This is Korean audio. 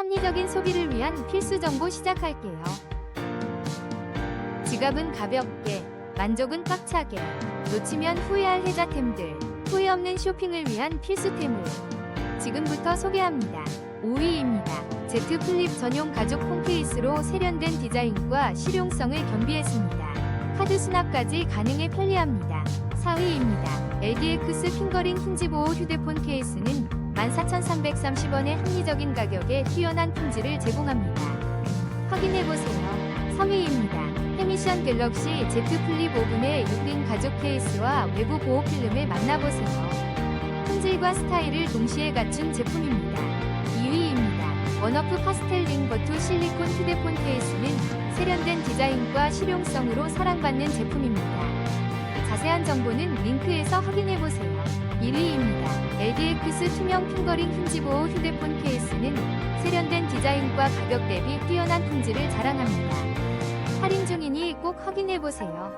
합리적인 소비를 위한 필수 정보 시작할게요. 지갑은 가볍게, 만족은 꽉차게, 놓치면 후회할 혜자템들, 후회 없는 쇼핑을 위한 필수템을 지금부터 소개합니다. 5위입니다. Z 플립 전용 가죽 폰 케이스로 세련된 디자인과 실용성을 겸비했습니다. 카드 수납까지 가능해 편리합니다. 4위입니다. LDX 핑거링 힌지 보호 휴대폰 케이스는 14,330원의 합리적인 가격에 뛰어난 품질을 제공합니다. 확인해보세요. 3위입니다. 해미션 갤럭시 Z 플립 5분의 6인 가죽 케이스와 외부 보호 필름을 만나보세요. 품질과 스타일을 동시에 갖춘 제품입니다. 2위입니다. 원어프 파스텔 링 버투 실리콘 휴대폰 케이스는 세련된 디자인과 실용성으로 사랑받는 제품입니다. 자세한 정보는 링크에서 확인해보세요. 1위입니다. LDX 투명 핑거링 힌지 보호 휴대폰 케이스는 세련된 디자인과 가격 대비 뛰어난 품질을 자랑합니다. 할인 중이니 꼭 확인해보세요.